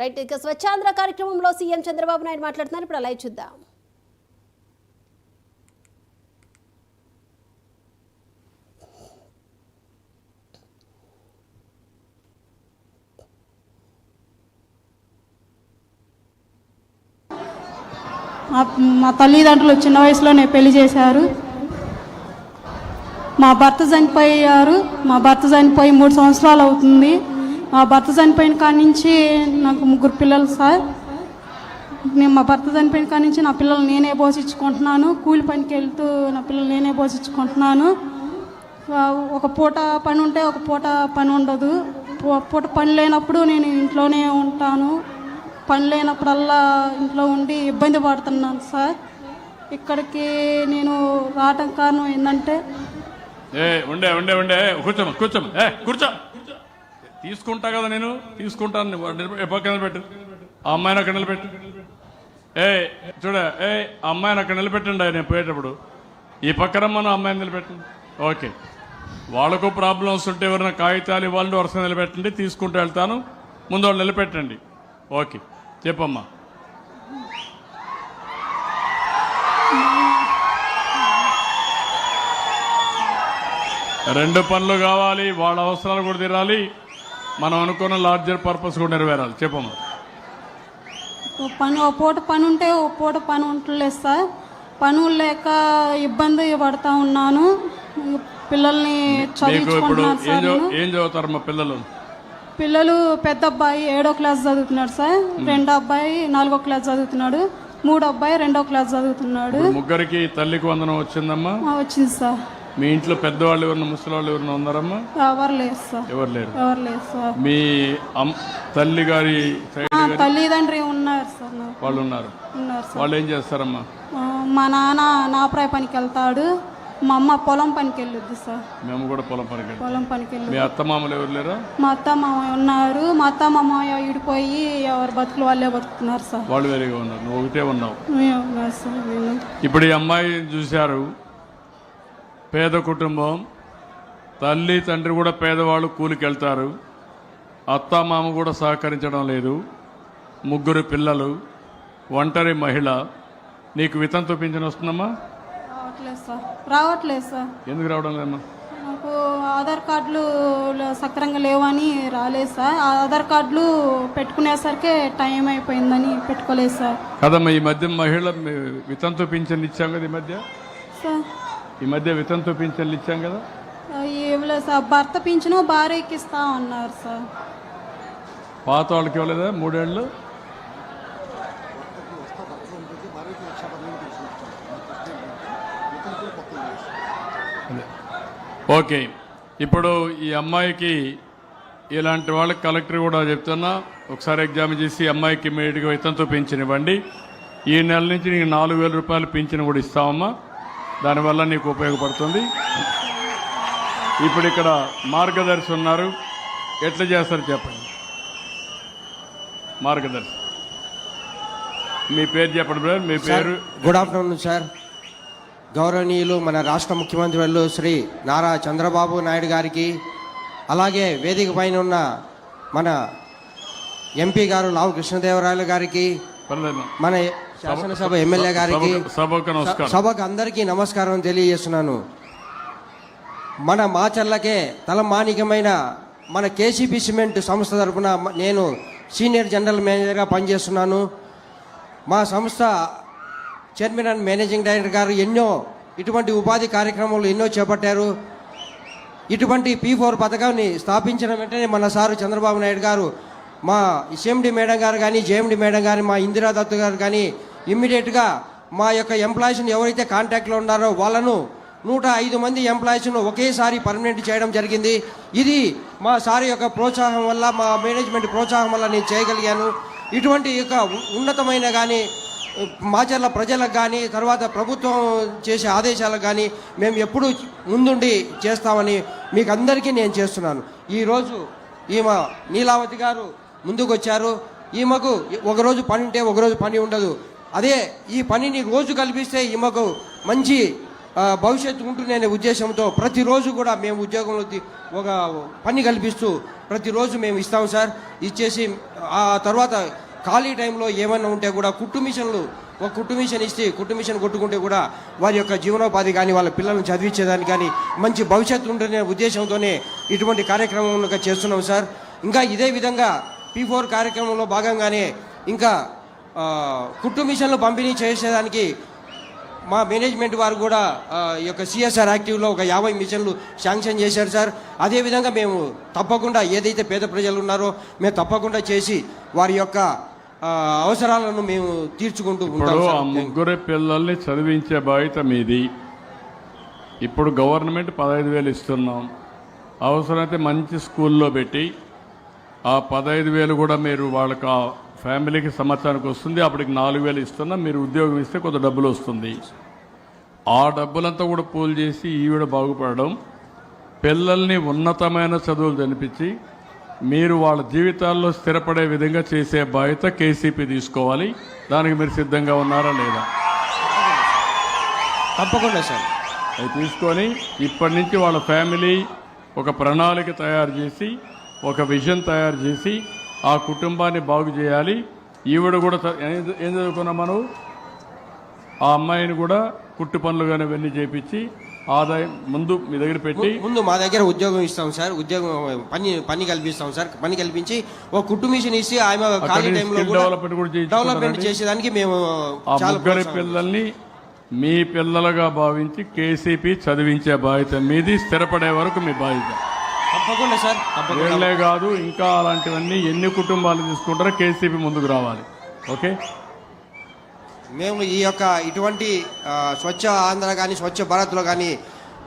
Right ఇక స్వచ్ఛాంధ్ర కార్యక్రమంలో CM Chandrababu Naidu మాట్లాడుతున్నారు. ఇప్పుడు అలా చూద్దాం. మా మా తల్లిదండ్రులు చిన్న వయసులోనే పెళ్ళి చేశారు. మా భర్త చనిపోయారు. మా భర్త చనిపోయి మూడు సంవత్సరాలు అవుతుంది. మా భర్త చనిపోయిన కాడి నుంచి నాకు ముగ్గురు పిల్లలు సార్. నేను మా భర్త చనిపోయిన కాడి నుంచి నా పిల్లలు నేనే పోషించుకుంటున్నాను. కూలి పనికి వెళ్తూ నా పిల్లలు నేనే పోషించుకుంటున్నాను. ఒక పూట పని ఉంటే ఒక పూట పని ఉండదు. పూ- పూట పని లేనప్పుడు నేను ఇంట్లోనే ఉంటాను. పని లేనప్పుడల్లా ఇంట్లో ఉండి ఇబ్బంది పడుతున్నాను సార్. ఇక్కడికి నేను రావటం కారణం ఏంటంటే ఏ ఉండే ఉండే ఉండే. కూర్చోమ్మ కూర్చోమ్మ ఏ కూర్చో. తీసుకుంటా కదా నేను? తీసుకుంటాను. పక్కన నిలబెట్టు? ఆ అమ్మాయిని అక్కడ నిలబెట్టు. ఏ చూడ ఏ అమ్మాయిని అక్కడ నిలబెట్టండి నేను పోయేటప్పుడు. ఈ పక్కన మన అమ్మాయిని నిలబెట్టండి ఓకే. వాళ్ళకు ప్రాబ్లమ్స్ ఉంటే ఎవరైనా కాగితాలు ఇవ్వాలంటే వరుస నిలబెట్టండి తీసుకుంటూ వెళ్తాను. ముందు వాళ్ళు నిలబెట్టండి. ఓకే. చెప్పమ్మా. రెండు పనులు కావాలి వాళ్ళ అవసరాలు కూడా తీరాలి. మనం అనుకున్న లార్జర్ పర్పస్ కూడా నెరవేరాలి. చెప్పమ్మా పని ఓ పూట పని ఉంటే ఓ పూట పని ఉండలేదు సార్. పనులు లేక ఇబ్బంది పడతా ఉన్నాను. పిల్లల్ని మీకు ఇప్పుడు చదివించుకుంటున్నాను ఏం సార్ చదువు నేను. ఏం చదువుతారు మా పిల్లలు? పిల్లలు పెద్ద అబ్బాయి ఏడో క్లాస్ చదువుతున్నాడు సార్. రెండో అబ్బాయి నాలుగో క్లాస్ చదువుతున్నాడు. మూడో అబ్బాయి రెండో క్లాస్ చదువుతున్నాడు. ఇప్పుడు ముగ్గురికి తల్లికి వందనం వచ్చిందమ్మా? ఆ, వచ్చింది సార్. మీ ఇంట్లో పెద్దవాళ్ళు ఎవరన్నా ముసలి వాళ్ళు ఎవరన్నా ఉన్నారమ్మా? ఎవరు లేదు సార్. ఎవరు లేరు? ఎవరు లేదు సార్. మీ అమ్ తల్లి గారి సైడ్ ఆ, తల్లిదండ్రి ఉన్నారు సార్ నాకు. వాళ్ళు ఉన్నారు. ఉన్నారు సార్. వాళ్ళు ఏం చేస్తారమ్మా? ఆ, మా నాన్న నాపరాయి పనికి వెళ్తాడు. మా అమ్మ పొలం పనికి వెళ్ళొద్దు సార్. మేము కూడా పొలం పనికి వెళ్తాం. పొలం పనికి వెళ్ళి మీ అత్తమామలు ఎవరు లేరా? మా అత్త మామ ఉన్నారు. మా అత్త మామ ఇడిపోయి ఎవరి బతుకులు వాళ్ళే బతుకుతున్నారు సార్. వాళ్ళు వేరేగా ఉన్నారు. నువ్వు ఒకటే ఉన్నావు. మేము ఉన్నారు సార్ నేను ఇప్పుడు ఈ అమ్మాయి చూశారు. పేద కుటుంబం తల్లి తండ్రి కూడా పేదవాళ్ళు కూలికి వెళ్తారు అత్త మామ కూడా సహకరించడం లేదు. ముగ్గురు పిల్లలు ఒంటరి మహిళ. నీకు వితంతు పింఛన్ వస్తుందమ్మా? రావట్లేదు సార్. రావట్లేదు సార్. ఎందుకు రావడం లేదమ్మా? నాకు ఆధార్ కార్డులు సక్రంగా లేవని రాలేదు సార్. ఆధార్ కార్డులు పెట్టుకునేసరికి టైం అయిపోయిందని పెట్టుకోలేదు సార్. కదమ్మా ఈ మధ్య మహిళ వితంతు పింఛన్ ఇచ్చాం కదా ఈ మధ్య? సార్. ఈ మధ్య వితంతు పింఛన్లు ఇచ్చాం కదా? ఇవ్వలేదు సార్. భర్త పింఛను భార్యకి ఇస్తా అన్నారు సార్. పాత వాళ్ళకి ఇవ్వలేదా మూడేళ్ళు. ఓకే. ఇప్పుడు ఈ అమ్మాయికి ఇలాంటి వాళ్ళకి కలెక్టర్ కూడా చెప్తున్నా ఒకసారి ఎగ్జామ్ చేసి అమ్మాయికి ఇమీడియట్గా వితంతో పింఛన్ ఇవ్వండి. ఈ నెల నుంచి నీకు నాలుగు వేల రూపాయలు పింఛన్ కూడా ఇస్తామమ్మా దానివల్ల నీకు ఉపయోగపడుతుంది. ఇప్పుడు ఇక్కడ మార్గదర్శి ఉన్నారు. ఎట్లా చేస్తారు చెప్పండి. మార్గదర్శి. మీ పేరు చెప్పండి బ్రదర్. మీ పేరు గుడ్ ఆఫ్టర్నూన్ సార్. గౌరవనీయులు మన రాష్ట్ర ముఖ్యమంత్రి వాళ్ళు శ్రీ నారా చంద్రబాబు నాయుడు గారికి అలాగే వేదిక పైన ఉన్న మన ఎంపీ గారు లావు కృష్ణదేవరాయలు గారికి మన శాసనసభ ఎమ్మెల్యే గారికి సభకు- అందరికీ నమస్కారం తెలియజేస్తున్నాను. మన మాచర్లకే తలమానికమైన మన కేసీపీ సిమెంట్ సంస్థ తరపున మ- నేను సీనియర్ జనరల్ మేనేజర్గా పనిచేస్తున్నాను. మా సంస్థ చైర్మన్ అండ్ మేనేజింగ్ డైరెక్టర్ గారు ఎన్నో ఇటువంటి ఉపాధి కార్యక్రమాలు ఎన్నో చేపట్టారు. ఇటువంటి పీ ఫోర్ పథకాన్ని స్థాపించిన వెంటనే మన సారు చంద్రబాబు నాయుడు గారు మా సిఎండి మేడం గారు కానీ జేఎండి మేడం గారు మా ఇందిరా దత్తు గారు కానీ ఇమ్మీడియట్గా మా యొక్క ఎంప్లాయీస్ని ఎవరైతే కాంటాక్ట్లో ఉన్నారో వాళ్ళను నూట ఐదు మంది ఎంప్లాయీస్ను ఒకేసారి పర్మనెంట్ చేయడం జరిగింది. ఇది మా సార్ యొక్క ప్రోత్సాహం వల్ల మా మేనేజ్మెంట్ ప్రోత్సాహం వల్ల నేను చేయగలిగాను. ఇటువంటి యొక్క ఉన్నతమైన కానీ మాచర్ల ప్రజలకు కానీ తర్వాత ప్రభుత్వం చేసే ఆదేశాలకు కానీ మేము ఎప్పుడూ ముందుండి చేస్తామని మీకు అందరికీ నేను చేస్తున్నాను. ఈరోజు ఈమె నీలావతి గారు ముందుకు వచ్చారు ఈమెకు ఒకరోజు పని ఉంటే ఒకరోజు పని ఉండదు. అదే ఈ పనిని రోజు కల్పిస్తే ఈమెకు మంచి భవిష్యత్తు ఉంటుందనే ఉద్దేశంతో ప్రతిరోజు కూడా మేము ఉద్యోగంలో ఒక పని కల్పిస్తూ ప్రతిరోజు మేము ఇస్తాం సార్. ఇచ్చేసి ఆ తర్వాత ఖాళీ టైంలో ఏమైనా ఉంటే కూడా కుట్టు మిషన్లు ఒక కుట్టు మిషన్ ఇస్తే కుట్టు మిషన్ కొట్టుకుంటే కూడా వారి యొక్క జీవనోపాధి కానీ వాళ్ళ పిల్లల్ని చదివించేదానికి కానీ మంచి భవిష్యత్తు ఉంటుందనే ఉద్దేశంతోనే ఇటువంటి కార్యక్రమం చేస్తున్నాం సార్. ఇంకా ఇదే విధంగా పీ ఫోర్ కార్యక్రమంలో భాగంగానే ఇంకా కుట్టు మిషన్లు పంపిణీ చేసేదానికి మా మేనేజ్మెంట్ వారు కూడా ఈ యొక్క సిఎస్ఆర్ యాక్టివ్లో ఒక యాభై మిషన్లు శాంక్షన్ చేశారు సార్. అదేవిధంగా మేము తప్పకుండా ఏదైతే పేద ప్రజలు ఉన్నారో మేము తప్పకుండా చేసి వారి యొక్క అవసరాలను మేము తీర్చుకుంటూ ఉంటాం. ముగ్గురు పిల్లల్ని చదివించే బాధ్యత మీది. ఇప్పుడు గవర్నమెంట్ పదహైదు వేలు ఇస్తున్నాం. అవసరమైతే మంచి స్కూల్లో పెట్టి ఆ పదహైదు వేలు కూడా మీరు వాళ్ళకి ఆ ఫ్యామిలీకి సంవత్సరానికి వస్తుంది అప్పటికి నాలుగు వేలు ఇస్తున్నాం మీరు ఉద్యోగం ఇస్తే కొంత డబ్బులు వస్తుంది. ఆ డబ్బులంతా కూడా పూల్ చేసి ఈవిడ బాగుపడడం పిల్లల్ని ఉన్నతమైన చదువులు చదివించి మీరు వాళ్ళ జీవితాల్లో స్థిరపడే విధంగా చేసే బాధ్యత కేసీపీ తీసుకోవాలి. దానికి మీరు సిద్ధంగా ఉన్నారా లేదా? తప్పకుండా సార్. అవి తీసుకొని ఇప్పటి నుంచి వాళ్ళ ఫ్యామిలీ ఒక ప్రణాళిక తయారు చేసి ఒక విజన్ తయారు చేసి ఆ కుటుంబాన్ని బాగు చేయాలి. ఈవిడ కూడా ఏం చదువుకున్నాం మనం? ఆ అమ్మాయిని కూడా కుట్టు పనులు కానీ ఇవన్నీ చేపించి ఆదాయం ముందు మీ దగ్గర పెట్టి ముందు మా దగ్గర ఉద్యోగం ఇస్తాం సార్. ఉద్యోగం పని పని కల్పిస్తాం సార్. పని కల్పించి ఒక కుట్టు మిషన్ ఇచ్చి ఆమె ఖాళీ అక్కడి టైంలో skill కూడా. డెవలప్మెంట్ చేసేదానికి మేము ముగ్గురి పిల్లల్ని మీ పిల్లలుగా భావించి కేసీపీ చదివించే బాధ్యత మీది స్థిరపడే వరకు మీ బాధ్యత. తప్పకుండా సార్ వీళ్ళే కాదు ఇంకా అలాంటివన్నీ ఎన్ని కుటుంబాలు తీసుకుంటారో కేసీపీ ముందుకు రావాలి. ఓకే? మేము ఈ యొక్క ఇటువంటి స్వచ్ఛ ఆంధ్ర కానీ స్వచ్ఛ భారత్లో కానీ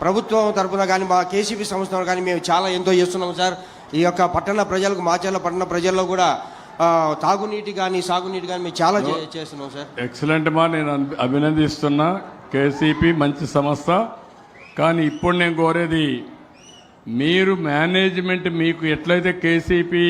ప్రభుత్వం తరపున కానీ మా కేసీపీ సంస్థలో కానీ మేము చాలా ఎంతో చేస్తున్నాం సార్. ఈ యొక్క పట్టణ ప్రజలకు మాచర్ల పట్టణ ప్రజల్లో కూడా ఆ, తాగునీటి కానీ సాగునీటి కానీ మేము చాలా చే- చేస్తున్నాం సార్. ఎక్సలెంట్ మా నేను అభి- అభినందిస్తున్నా. కేసీపీ మంచి సంస్థ. కానీ ఇప్పుడు నేను కోరేది మీరు మేనేజ్మెంట్ మీకు ఎట్లయితే కేసీపీ